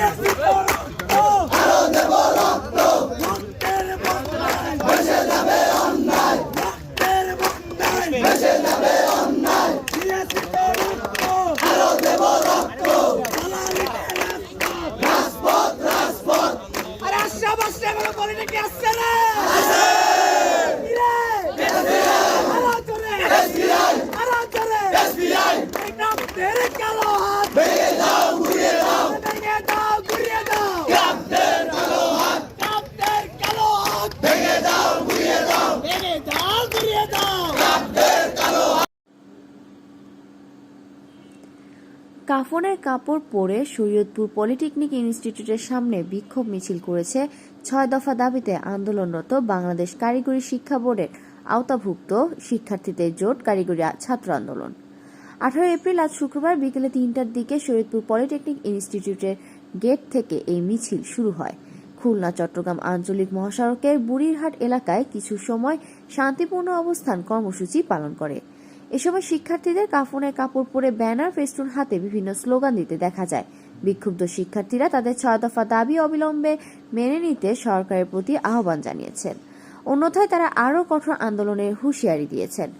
¡Ay, কাফনের কাপড় পরে শরীয়তপুর পলিটেকনিক ইনস্টিটিউটের সামনে বিক্ষোভ মিছিল করেছে ছয় দফা দাবিতে আন্দোলনরত বাংলাদেশ কারিগরি শিক্ষা বোর্ডের আওতাভুক্ত শিক্ষার্থীদের জোট কারিগরি ছাত্র আন্দোলন। আঠারো এপ্রিল আজ শুক্রবার বিকেলে তিনটার দিকে শরীয়তপুর পলিটেকনিক ইনস্টিটিউটের গেট থেকে এই মিছিল শুরু হয়। খুলনা, চট্টগ্রাম আঞ্চলিক মহাসড়কের বুড়িরহাট এলাকায় কিছু সময় শান্তিপূর্ণ অবস্থান কর্মসূচি পালন করে। এ সময় শিক্ষার্থীদের কাফনের কাপড় পরে ব্যানার, ফেস্টুন হাতে বিভিন্ন স্লোগান দিতে দেখা যায়। বিক্ষুব্ধ শিক্ষার্থীরা তাদের ছয় দফা দাবি অবিলম্বে মেনে নিতে সরকারের প্রতি আহ্বান জানিয়েছেন। অন্যথায় তারা আরও কঠোর আন্দোলনের হুঁশিয়ারি দিয়েছেন।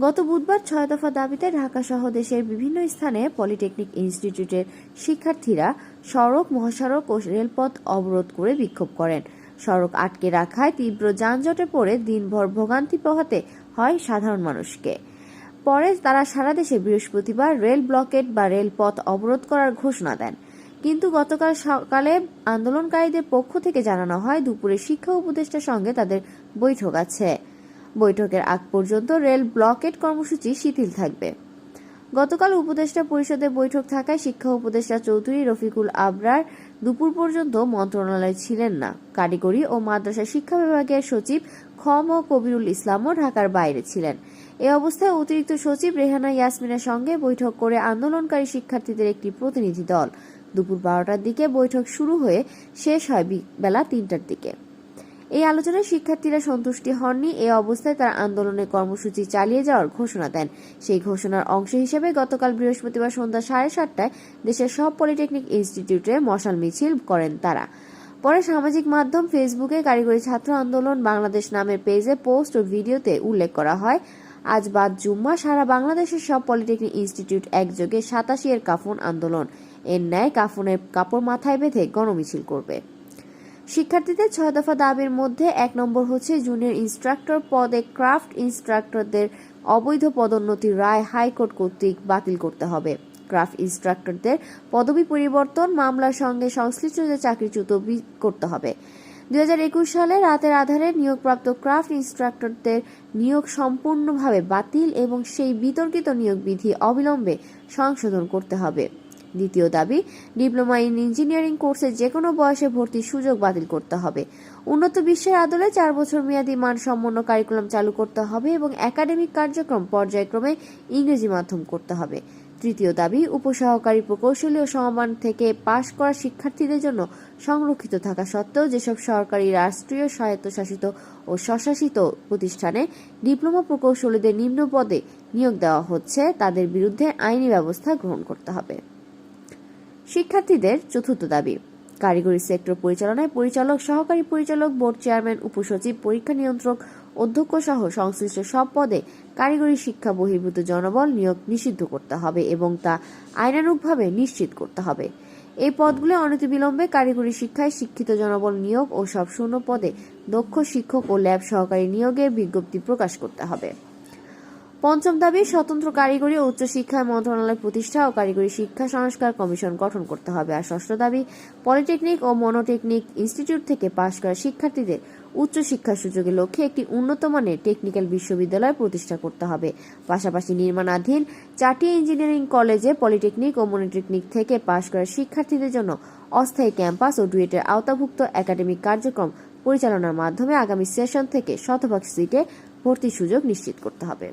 গত বুধবার ছয় দফা দাবিতে ঢাকা সহ দেশের বিভিন্ন স্থানে পলিটেকনিক ইনস্টিটিউটের শিক্ষার্থীরা সড়ক, মহাসড়ক ও রেলপথ অবরোধ করে বিক্ষোভ করেন। সড়ক আটকে রাখায় তীব্র যানজটে পড়ে দিনভর ভোগান্তি পোহাতে হয় সাধারণ মানুষকে। পরে তারা সারা দেশে বৃহস্পতিবার রেল ব্লকেট বা রেলপথ অবরোধ করার ঘোষণা দেন। কিন্তু গতকাল সকালে আন্দোলনকারীদের পক্ষ থেকে জানানো হয়, দুপুরে শিক্ষা উপদেষ্টার সঙ্গে তাদের বৈঠক আছে। বৈঠকের আগ পর্যন্ত রেল ব্লকেট কর্মসূচি শিথিল থাকবে। গতকাল উপদেষ্টা পরিষদের বৈঠক থাকায় শিক্ষা উপদেষ্টা চৌধুরী রফিকুল আবরার দুপুর পর্যন্ত মন্ত্রণালয়ে ছিলেন না। কারিগরি ও মাদ্রাসা শিক্ষা বিভাগের সচিব খম ও কবিরুল ইসলামও ঢাকার বাইরে ছিলেন। এ অবস্থায় অতিরিক্ত সচিব রেহানা ইয়াসমিনের সঙ্গে বৈঠক করে আন্দোলনকারী শিক্ষার্থীদের একটি প্রতিনিধি দল। দুপুর বারোটার দিকে বৈঠক শুরু হয়ে শেষ হয় বেলা তিনটার দিকে। এই আলোচনায় শিক্ষার্থীরা সন্তুষ্টি হননি, এ অবস্থায় তারা আন্দোলনের কর্মসূচি চালিয়ে যাওয়ার ঘোষণা দেন। সেই ঘোষণার অংশ হিসেবে গতকাল বৃহস্পতিবার সন্ধ্যা সাড়ে সাতটায় দেশের সব পলিটেকনিক ইনস্টিটিউটে মশাল মিছিল করেন তারা। পরে সামাজিক মাধ্যম ফেসবুকে কারিগরি ছাত্র আন্দোলন বাংলাদেশ নামের পেজে পোস্ট ও ভিডিওতে উল্লেখ করা হয়, আজ বাদ জুম্মা সারা বাংলাদেশের সব পলিটেকনিক ইনস্টিটিউট একযোগে সাতাশি এর কাফন আন্দোলন। এর ন্যায় কাফনের কাপড় মাথায় বেঁধে গণমিছিল করবে। শিক্ষার্থীদের ছয় দফা দাবির মধ্যে এক নম্বর হচ্ছে জুনিয়র ইনস্ট্রাক্টর পদে ক্রাফট ইনস্ট্রাক্টরদের অবৈধ পদোন্নতির রায় হাইকোর্ট কর্তৃক বাতিল করতে হবে। ক্রাফট ইনস্ট্রাক্টরদের পদবি পরিবর্তন, মামলার সঙ্গে সংশ্লিষ্টদের চাকরিচ্যুত করতে হবে। দুই হাজার একুশ সালে রাতের আধারে নিয়োগপ্রাপ্ত ক্রাফট ইনস্ট্রাক্টরদের নিয়োগ সম্পূর্ণভাবে বাতিল এবং সেই বিতর্কিত নিয়োগ বিধি অবিলম্বে সংশোধন করতে হবে। দ্বিতীয় দাবি, ডিপ্লোমা ইন ইঞ্জিনিয়ারিং কোর্সে যে কোনো বয়সে ভর্তির সুযোগ বাতিল করতে হবে। উন্নত বিশ্বের আদলে চার বছর মেয়াদী মানসম্পন্ন কারিকুলাম চালু করতে হবে এবং একাডেমিক কার্যক্রম পর্যায়ক্রমে ইংরেজি মাধ্যম করতে হবে। তৃতীয় দাবি, উপসহকারী প্রকৌশলী ও সমমান থেকে পাশ করা শিক্ষার্থীদের জন্য সংরক্ষিত থাকা সত্ত্বেও যেসব সরকারি রাষ্ট্রীয় স্বায়ত্তশাসিত ও স্বশাসিত প্রতিষ্ঠানে ডিপ্লোমা প্রকৌশলীদের নিম্ন পদে নিয়োগ দেওয়া হচ্ছে, তাদের বিরুদ্ধে আইনি ব্যবস্থা গ্রহণ করতে হবে। শিক্ষার্থীদের চতুর্থ দাবি। কারিগরি সেক্টর পরিচালনায় পরিচালক, সহকারী পরিচালক, বোর্ড চেয়ারম্যান, উপসচিব, পরীক্ষা নিয়ন্ত্রক, অধ্যক্ষ সহ সংশ্লিষ্ট সব পদে কারিগরি শিক্ষা বহির্ভূত জনবল নিয়োগ নিষিদ্ধ করতে হবে এবং তা আইনানুগভাবে নিশ্চিত করতে হবে। এই পদগুলো অনতিবিলম্বে কারিগরি শিক্ষায় শিক্ষিত জনবল নিয়োগ ও সব শূন্য পদে দক্ষ শিক্ষক ও ল্যাব সহকারী নিয়োগের বিজ্ঞপ্তি প্রকাশ করতে হবে। পঞ্চম দাবি, স্বতন্ত্র কারিগরি ও উচ্চশিক্ষা মন্ত্রণালয় প্রতিষ্ঠা ও কারিগরি শিক্ষা সংস্কার কমিশন গঠন করতে হবে। আর ষষ্ঠ দাবি, পলিটেকনিক ও মনোটেকনিক ইনস্টিটিউট থেকে পাশ করা শিক্ষার্থীদের উচ্চশিক্ষার সুযোগের লক্ষ্যে একটি উন্নত মানের টেকনিক্যাল বিশ্ববিদ্যালয় প্রতিষ্ঠা করতে হবে। পাশাপাশি নির্মাণাধীন চারটি ইঞ্জিনিয়ারিং কলেজে পলিটেকনিক ও মনোটেকনিক থেকে পাশ করা শিক্ষার্থীদের জন্য অস্থায়ী ক্যাম্পাস ও ডুয়েটের আওতাভুক্ত একাডেমিক কার্যক্রম পরিচালনার মাধ্যমে আগামী সেশন থেকে শতভাগ সিটে ভর্তির সুযোগ নিশ্চিত করতে হবে।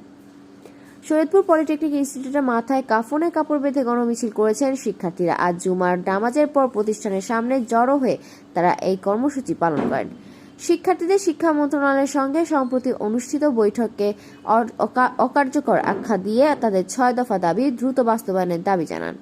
শরীয়তপুর পলিটেকনিক ইনস্টিটিউটের মাথায় কাফনে কাপড় বেঁধে গণমিছিল করেছেন শিক্ষার্থীরা। আজ জুমার নামাজের পর প্রতিষ্ঠানের সামনে জড়ো হয়ে তারা এই কর্মসূচি পালন করেন। শিক্ষার্থীদের শিক্ষা মন্ত্রণালয়ের সঙ্গে সম্প্রতি অনুষ্ঠিত বৈঠকে অকার্যকর আখ্যা দিয়ে তাদের ছয় দফা দাবি দ্রুত বাস্তবায়নের দাবি জানান।